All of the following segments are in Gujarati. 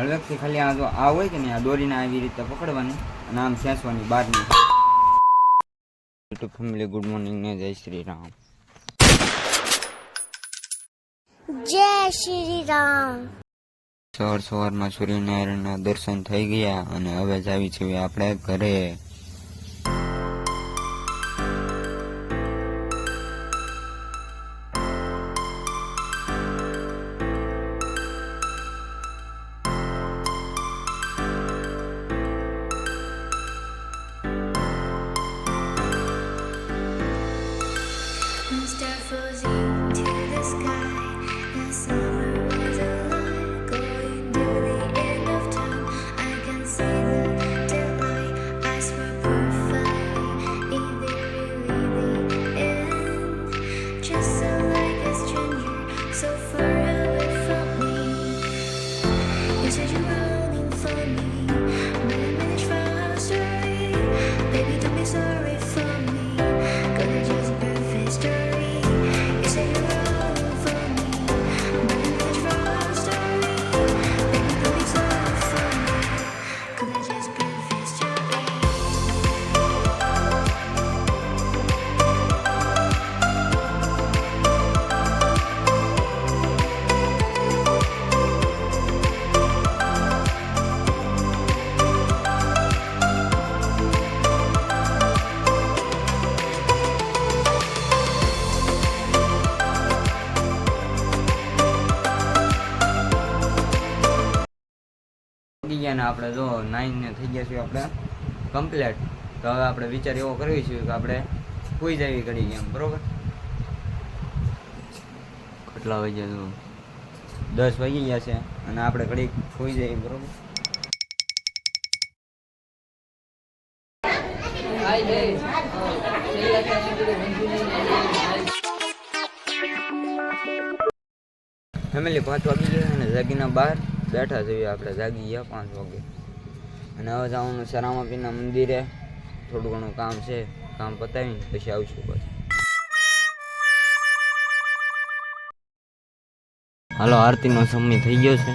હળવેકથી ખાલી આ જો આ હોય કે નહીં આ દોરીને આવી રીતે પકડવાની અને આમ ખેંચવાની બહારની યુટ્યુબ ફેમિલી ગુડ મોર્નિંગ ને જય શ્રી રામ. જય શ્રી રામ. સવાર સવારમાં સૂર્યનારાયણના દર્શન થઈ ગયા અને હવે જ આવી છીએ આપણે ઘરે. for you. પગી ગયા ને આપણે જો નાઇન ને થઈ ગયા છીએ આપણે કમ્પ્લેટ તો હવે આપણે વિચાર એવો કરવી છે કે આપણે સુઈ જવી ઘડી ગયા બરોબર? કેટલા વાગ્યા જો? દસ વાગી ગયા છે અને આપણે ઘડી સુઈ જઈએ બરોબર? ફેમિલી પાંચ વાગી ગયા અને જાગીના બહાર બેઠા જોઈએ આપણે જાગી ગયા પાંચ વાગે. અને હવે જવાનું છે રામાપીના મંદિરે. થોડું ઘણું કામ છે, કામ પતાવીને પછી આવશું પછી. હાલો, આરતીનો સમય થઈ ગયો છે.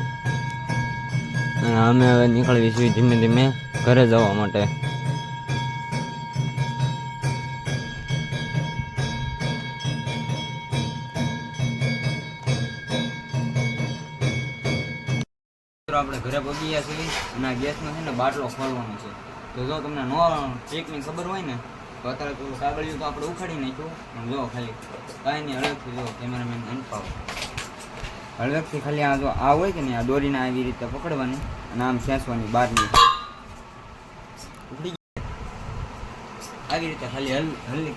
અને અમે હવે નીકળવી છીએ ધીમે ધીમે ઘરે જવા માટે. મિત્રો, આપણે ઘરે પગી ગયા છીએ અને આ ગેસનો છે ને બાટલો ખોલવાનો છે. તો જો તમને નો ચેકની ખબર હોય ને, તો અત્યારે પેલું કાગળિયું તો આપણે ઉખાડી નાખ્યું, પણ જો ખાલી કાંઈ નહીં હળવેકથી જો કેમેરામેન અનપાવો હળવેકથી ખાલી આ જો આ હોય કે નહીં, આ દોરીને આવી રીતે પકડવાની અને આમ ખેંચવાની બહારની આવી રીતે ખાલી હલ હલી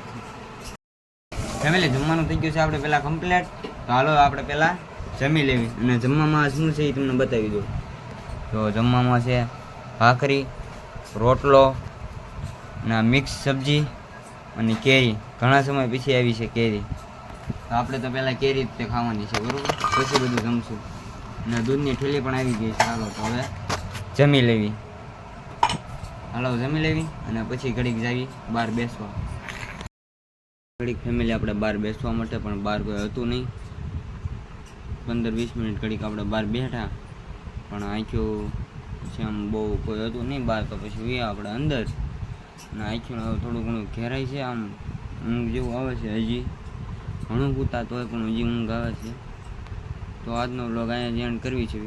ફેમિલી, જમવાનું થઈ ગયું છે આપણે પહેલાં કમ્પ્લેટ તો હાલો આપણે પહેલાં જમી લેવી. અને જમવામાં શું છે એ તમને બતાવી દઉં. તો જમવામાં છે ભાખરી, રોટલો અને મિક્સ સબ્જી અને કેરી. ઘણા સમય પછી આવી છે કેરી. તો આપણે તો પહેલાં કેરી તે ખાવાની છે, બરાબર? પછી બધું જમશું. અને દૂધની ઠેલી પણ આવી ગઈ છે. ચાલો તો હવે જમી લેવી. હાલો, જમી લેવી અને પછી ઘડીક જાવી, બહાર બેસવા. ઘડીક ફેમિલી આપણે બહાર બેસવા માટે પણ બહાર કોઈ હતું નહીં. પંદર વીસ મિનિટ ઘડીક આપણે બહાર બેઠા. પણ આંખ્યું પછી આમ બહુ કોઈ હતું નહીં બહાર, તો પછી વ્યા આપણે અંદર. અને આંખ્યું હવે થોડું ઘણું ઘેરાય છે આમ. ઊંઘ જેવું આવે છે હજી. ઘણું કૂતા તોય પણ હજી ઊંઘ આવે છે. તો આજનો વ્લોગ અહીંયા જ કરવી છે.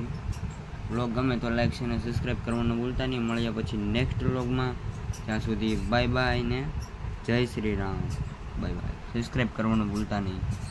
વ્લોગ ગમે તો લાઈક છે અને સબસ્ક્રાઈબ કરવાનું ભૂલતા નહીં. મળ્યા પછી નેક્સ્ટ વ્લોગમાં ત્યાં સુધી બાય બાય ને Jai Shri Ram. Bye bye subscribe કરવાનું ભૂલતા નહીં.